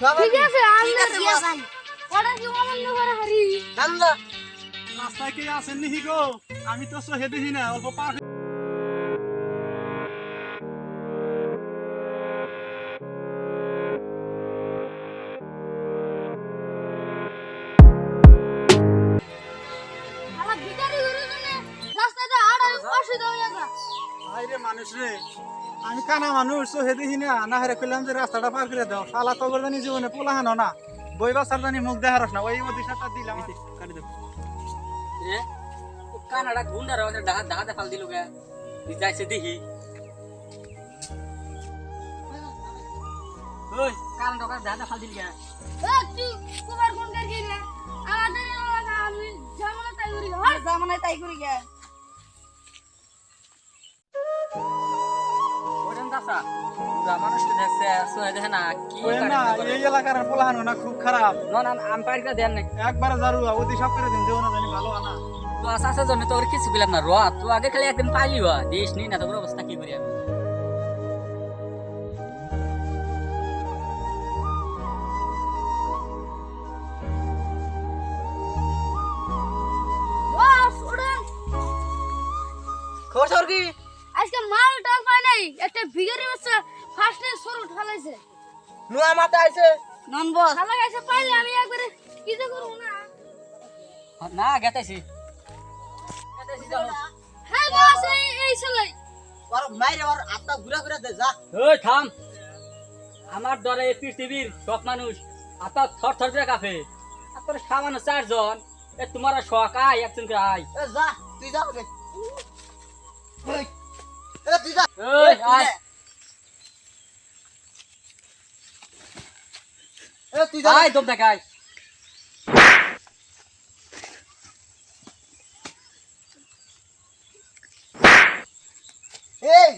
ঠিক আছে ওটা কি করে হারি? রাস্তায় কে আছেন নিহি গো? আমি তো সহে দেখি না অল্প পার জন্য আর আর অসুবিধা হয়ে গেছে। হাই রে মানুষ রে। আমি কানা মানুষ সহে দেখি না না হেরে কইলাম যে রাস্তাটা পার করে দাও। শালা তো জানি জীবনে পোলা হানো না। বইবা সার জানি মুখ দেখারস না। ওই মধ্যে সারটা দিলাম কাটি দেব এ কানাডা গুন্ডা রে ওদের ডাহা ডাহাতে ফাল দিল গে। যাইছে দেখি। ওই। কানাডা ওকে ডাহাতে ফাল দিল গে। এ তুই কুমার কোন কর গিয়ে আমাদের আমি জামানা তাই করি হর জামানায় তাই করি গে। মানুষটা দেখছে সোয়ে দেখে না কি না এই এলাকার পোলা না খুব খারাপ। না না আমি দেন নাই একবারে জারু ওদি সব করে দিন দেও না জানি ভালো আনা তো আসার জন্য তোর কিছু বললাম না র তুই আগে খালি একদিন পাইলি হওয়া দিস না তোর অবস্থা কি করি আমি? খবর কি? আজকে মাল টাল পাই নাই একটা ভিখারি বাচ্চা ফার্স্টে সরু ঠালাইছে। নুয়া মাথা আইছে। নন বস। পাইলে আমি একবারে কি যে করব না? না গেতাইছি। গেতাইছি যাব হ্যাঁ বস এই এই ছেলে। মাইরে আর আত্মা ঘুরা ঘুরা দে যা। ওই থাম। আমার ডরে এই পৃথিবীর সব মানুষ আপনার থর থর করে কাঁপে। আপনার সামান্য চারজন এ তোমার শখ আয় একজন করে আয় যা তুই যা রে এই, এ তুই যা ওই আয় এ তুই যা আয় দম দেখায় এই